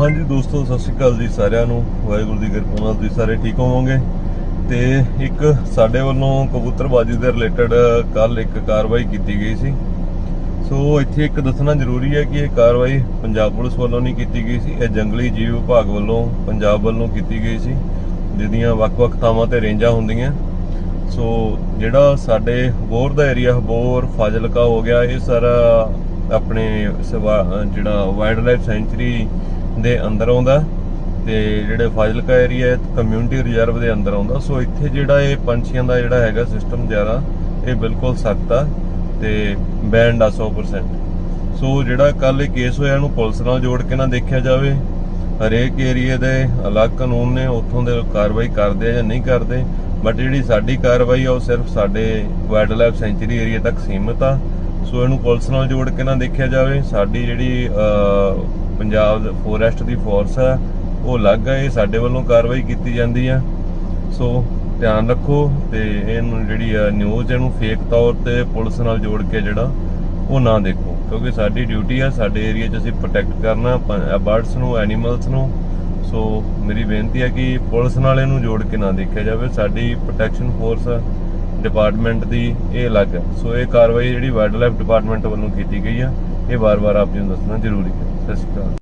ਹਾਂਜੀ ਦੋਸਤੋ, ਸਤਿ ਸ਼੍ਰੀ ਅਕਾਲ ਜੀ ਸਾਰਿਆਂ ਨੂੰ। ਵਾਹਿਗੁਰੂ ਦੀ ਕਿਰਪਾ ਨਾਲ ਤੁਸੀਂ ਸਾਰੇ ਠੀਕ ਹੋਵੋਗੇ। ਤੇ ਇੱਕ ਸਾਡੇ ਵੱਲੋਂ ਕਬੂਤਰਬਾਜੀ ਦੇ ਰਿਲੇਟਡ ਕੱਲ ਇੱਕ ਕਾਰਵਾਈ ਕੀਤੀ ਗਈ ਸੀ। ਸੋ ਇੱਥੇ ਇੱਕ ਦੱਸਣਾ ਜ਼ਰੂਰੀ ਹੈ ਕਿ ਇਹ ਕਾਰਵਾਈ ਪੰਜਾਬ ਪੁਲਿਸ ਵੱਲੋਂ ਨਹੀਂ ਕੀਤੀ ਗਈ ਸੀ। ਇਹ ਜੰਗਲੀ ਜੀਵ ਵਿਭਾਗ ਵੱਲੋਂ ਪੰਜਾਬ ਵੱਲੋਂ ਕੀਤੀ ਗਈ ਸੀ, ਜਿਹਦੀਆਂ ਵੱਖ-ਵੱਖ ਥਾਵਾਂ ਤੇ ਰੇਂਜਾਂ ਹੁੰਦੀਆਂ। ਸੋ ਜਿਹੜਾ ਸਾਡੇ ਹਬੋਰ ਦਾ ਏਰੀਆ ਹਬੋਰ ਫਾਜ਼ਿਲਕਾ ਹੋ ਗਿਆ, ਇਹ ਸਾਰਾ ਆਪਣੇ ਸਵਾ- ਜਿਹੜਾ ਵਾਈਲਡ ਲਾਈਫ ਸੈਂਚੁਰੀ ਦੇ ਅੰਦਰ ਆਉਂਦਾ ਤੇ ਜਿਹੜੇ ਫਾਜ਼ਿਲਕਾ ਏਰੀਆ ਕਮਿਊਨਿਟੀ ਰਿਜ਼ਰਵ ਦੇ ਅੰਦਰ ਆਉਂਦਾ। ਸੋ ਇੱਥੇ ਜਿਹੜਾ ਇਹ ਪੰਛੀਆਂ ਦਾ ਜਿਹੜਾ ਹੈਗਾ ਸਿਸਟਮ ਜ਼ਿਆਦਾ, ਇਹ ਬਿਲਕੁਲ ਸਖਤ ਆ ਤੇ ਬੈਂਡ ਆ 100% ਸੋ ਜਿਹੜਾ ਕੱਲ ਇਹ ਕੇਸ ਹੋਇਆ, ਇਹਨੂੰ ਪੁਲਿਸ ਨਾਲ ਜੋੜ ਕੇ ਨਾ ਦੇਖਿਆ ਜਾਵੇ, ਹਰੇਕ ਏਰੀਆ ਦੇ ਅਲੱਗ ਕਾਨੂੰਨ ਨੇ, ਉੱਥੋਂ ਦੇ ਕਾਰਵਾਈ ਕਰਦੇ ਆ ਜਾਂ ਨਹੀਂ ਕਰਦੇ ਬਟ ਜਿਹੜੀ ਸਾਡੀ ਕਾਰਵਾਈ ਆ, ਉਹ ਸਿਰਫ ਸਾਡੇ ਵਾਈਲਡ ਲਾਈਫ ਸੈਂਚੁਰੀ ਏਰੀਆ ਤੱਕ ਸੀਮਿਤ ਆ। ਸੋ ਇਹਨੂੰ ਪੁਲਿਸ ਨਾਲ ਜੋੜ ਕੇ ਨਾ ਦੇਖਿਆ ਜਾਵੇ, ਸਾਡੀ ਜਿਹੜੀ ਪੰਜਾਬ ਫੋਰੈਸਟ ਦੀ ਫੋਰਸ ਆ ਉਹ ਅਲੱਗ ਆ ਇਹ ਸਾਡੇ ਵੱਲੋਂ ਕਾਰਵਾਈ ਕੀਤੀ ਜਾਂਦੀ ਆ ਸੋ, ਧਿਆਨ ਰੱਖੋ ਤੇ ਇਹਨੂੰ ਜਿਹੜੀ ਆ ਨਿਊਜ਼ ਇਹਨੂੰ ਫੇਕ ਤੌਰ ਤੇ ਪੁਲਿਸ ਨਾਲ ਜੋੜ ਕੇ ਜਿਹੜਾ, ਉਹ ਨਾ ਦੇਖੋ। ਕਿਉਂਕਿ ਸਾਡੀ ਡਿਊਟੀ ਆ ਸਾਡੇ ਏਰੀਆ 'ਚ ਅਸੀਂ ਪ੍ਰੋਟੈਕਟ ਕਰਨਾ ਬਰਡਸ ਨੂੰ ਐਨੀਮਲਸ ਨੂੰ। ਸੋ, ਮੇਰੀ ਬੇਨਤੀ ਹੈ ਕਿ ਪੁਲਿਸ ਨਾਲ ਇਹਨੂੰ ਜੋੜ ਕੇ ਨਾ ਦੇਖਿਆ ਜਾਵੇ। ਸਾਡੀ ਪ੍ਰੋਟੈਕਸ਼ਨ ਫੋਰਸ ਡਿਪਾਰਟਮੈਂਟ ਦੀ ਇਹ ਅਲੱਗ ਹੈ। ਸੋ, ਇਹ ਕਾਰਵਾਈ ਜਿਹੜੀ ਵਾਈਲਡ ਲਾਈਫ ਡਿਪਾਰਟਮੈਂਟ ਵੱਲੋਂ ਕੀਤੀ ਗਈ ਆ ਇਹ ਵਾਰ-ਵਾਰ ਆਪ ਜੀ ਨੂੰ ਦੱਸਣਾ ਜ਼ਰੂਰੀ ਹੈ। ਸਤਿ ਸ਼੍ਰੀ ਅਕਾਲ